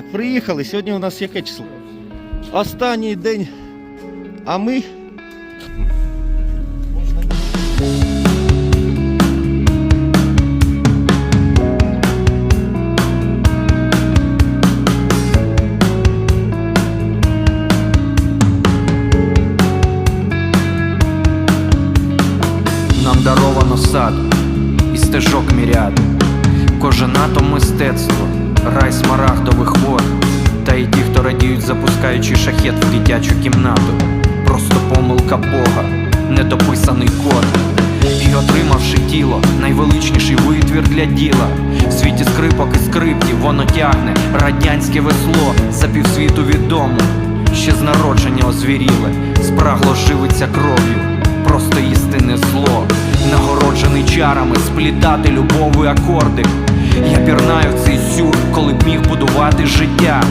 Так, приїхали. Сьогодні у нас яке число? Останній день. А ми. Нам даровано сад і стежок міряд. Кожен атом мистецтво, рай смарагдових вод. Та й ті, хто радіють, запускаючи шахет в дитячу кімнату. Просто помилка Бога, недописаний код. І отримавши тіло, найвеличніший витвір для діла. В світі скрипок і скриптів воно тягне радянське весло за півсвіту відомо. Ще з народження озвіріле, спрагло живиться кров'ю просто істинне зло, нагороджений чарами сплітати любові акорди. Я пірнаю цей сюр, коли б міг будувати життя.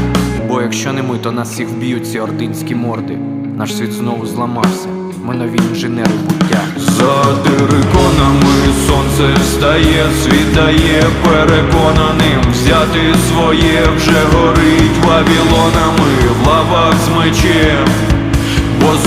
Бо якщо не ми, то нас всіх вб'ють ці ординські морди. Наш світ знову зламався. Ми нові інженери буття. За териконами сонце встає, світає переконаним взяти своє вже горить вавілонами в лавах з мечем,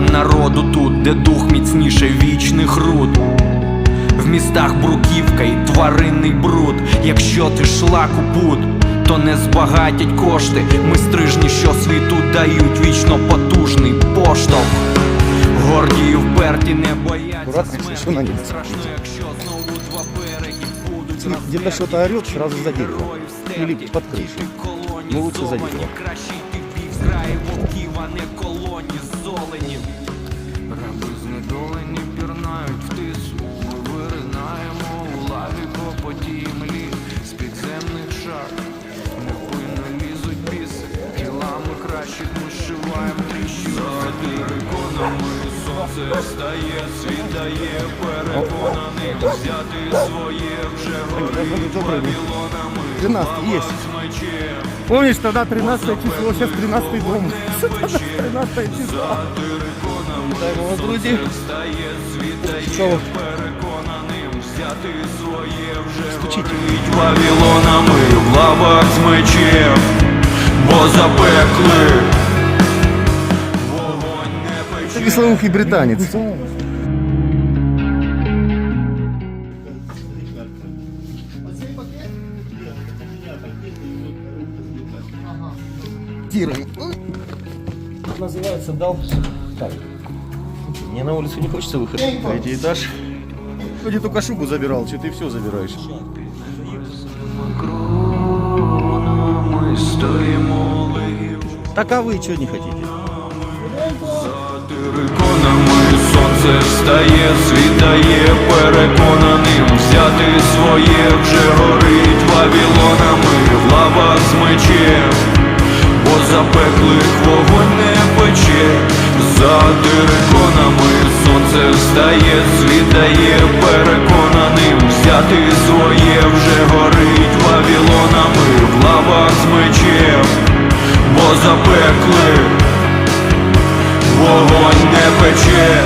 Народу тут, де дух міцніше вічних руд. В містах бруківка і тваринний бруд. Якщо ти шлак у пут, то не збагатять кошти. Ми стрижні, що світу дають вічно потужний поштовх. Горді і вперті не бояться смерті. Страшно, якщо знову два береги будуть где-то что-то орет, сразу за дерево. Или под крышу. Ну, лучше за дерево. Не колоні золенів. Раби знедолені пірнають в тису. Ми виринаємо у лаві по потій млі з підземних шар. Невпинно лізуть біси, тілами кращих ми зшиваємо тріщини. За териконами сонце встає, світає переконаним взяти своє вже горить вавілонами. 13 есть. Помнишь, тогда 13 число, сейчас 13 дом. 13 число. Переконаним взяти своє вже Стучіть. горить вавілонами в лавах з мечем, бо запекли. Це веслоухий британець. Тирами. Называется дал. Так. Мне на улицу не хочется выходить. Третий этаж. Вроде только шубу забирал, что ты все забираешь. Ми стоїмо лигів. Так а вы что не хотите? Териконами сонце встає, світає переконаним взяти своє вже горить вавілонами в лавах з мечем, бо запеклих вогонь не пече, за дириконами сонце встає, світає переконаним взяти своє вже горить вавілонами в лавах з мечем, бо запеклих Вогонь не пече,